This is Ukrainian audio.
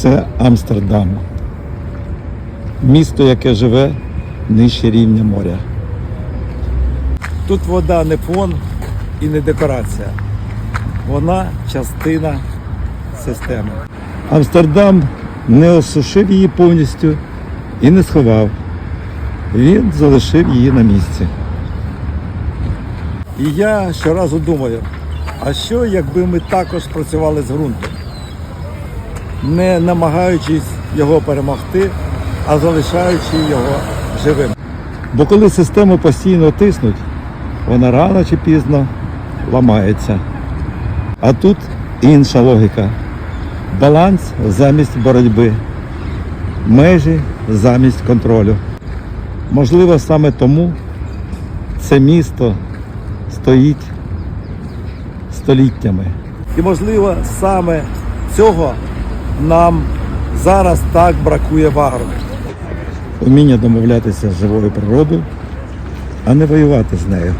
Це Амстердам. Місто, яке живе нижче рівня моря. Тут вода не фон і не декорація. Вона частина системи. Амстердам не осушив її повністю і не сховав. Він залишив її на місці. І я щоразу думаю, а що якби ми також працювали з ґрунтом, не намагаючись його перемогти, а залишаючи його живим. Бо коли систему постійно тиснуть, вона рано чи пізно ламається. А тут інша логіка. Баланс замість боротьби, межі замість контролю. Можливо, саме тому це місто стоїть століттями. І можливо, саме цього нам зараз так бракує в агро. Уміння домовлятися з живою природою, а не воювати з нею.